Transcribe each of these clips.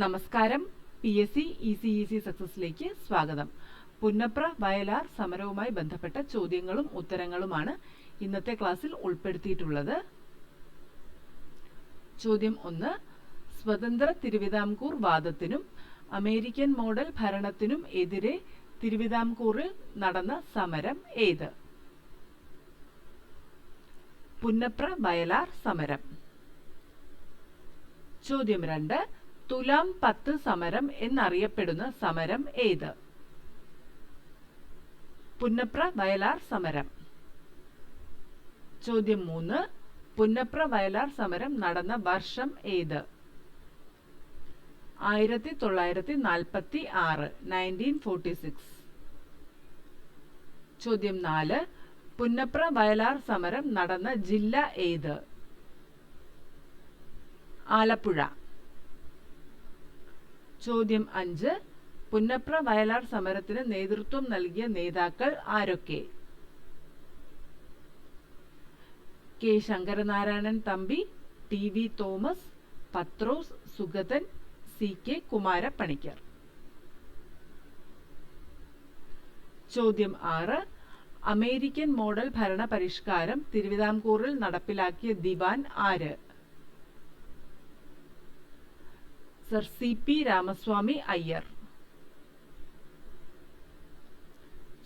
നമസ്കാരം. P S C E C E C സക്സസിലേക്ക് സ്വാഗതം. പുന്നപ്ര വയലാർ സമരവുമായി ബന്ധപ്പെട്ട ചോദ്യങ്ങളും ഉത്തരങ്ങളുമാണ് ഇന്നത്തെ ക്ലാസ്സിൽ ഉൾപ്പെടുത്തിയിട്ടുള്ളത്. ചോദ്യം ഒന്ന്. സ്വതന്ത്ര തിരുവിതാംകൂർ വാദത്തിനും അമേരിക്കൻ മോഡൽ ഭരണത്തിനും എതിരെ തിരുവിതാംകൂറിൽ നടന്ന സമരം ഏത്? പുന്നപ്ര വയലാർ സമരം. ചോദ്യം രണ്ട്. തുലാം പത്ത് സമരം എന്നറിയപ്പെടുന്ന സമരം ഏത്? പുന്നപ്ര വയലാർ സമരം. ചോദ്യം മൂന്ന്. പുന്നപ്ര വയലാർ സമരം നടന്ന വർഷം ഏത്? ആയിരത്തി തൊള്ളായിരത്തി നാൽപ്പത്തി ആറ് നയന്റീൻ ഫോർട്ടി സിക്സ് ചോദ്യം നാല്. പുന്നപ്ര വയലാർ സമരം നടന്ന ജില്ല ഏത്? ആലപ്പുഴ. ചോദ്യം അഞ്ച്. പുന്നപ്ര വയലാർ സമരത്തിന് നേതൃത്വം നൽകിയ നേതാക്കൾ ആരൊക്കെ? K Sankaranarayanan Thampi T V Thomas Pathros Sugathan C K Kumarapanicker. ചോദ്യം ആറ്. അമേരിക്കൻ മോഡൽ ഭരണ പരിഷ്കാരം തിരുവിതാംകൂറിൽ നടപ്പിലാക്കിയ ദിവാൻ ആര്? Sir C P Ramaswami Iyer.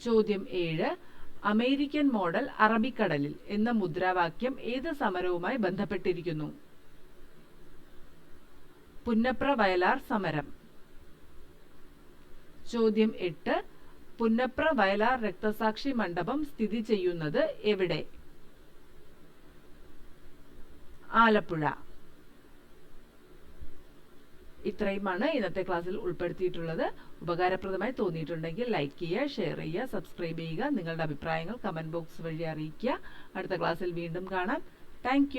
ചോദ്യം ഏഴ്. അമേരിക്കൻ മോഡൽ അറബിക്കടലിൽ എന്ന മുദ്രാവാക്യം ഏത് സമരവുമായി ബന്ധപ്പെട്ടിരിക്കുന്നു? പുന്നപ്ര വയലാർ സമരം. ചോദ്യം എട്ട്. പുന്നപ്ര വയലാർ രക്തസാക്ഷി മണ്ഡപം സ്ഥിതി ചെയ്യുന്നത് എവിടെ? ആലപ്പുഴ. ഇത്രയുമാണ് ഇന്നത്തെ ക്ലാസ്സിൽ ഉൾപ്പെടുത്തിയിട്ടുള്ളത്. ഉപകാരപ്രദമായി തോന്നിയിട്ടുണ്ടെങ്കിൽ ലൈക്ക് ചെയ്യുക ഷെയർ ചെയ്യുക സബ്സ്ക്രൈബ് ചെയ്യുക നിങ്ങളുടെ അഭിപ്രായങ്ങൾ കമന്റ് ബോക്സ് വഴി അറിയിക്കുക. അടുത്ത ക്ലാസ്സിൽ വീണ്ടും കാണാം. താങ്ക്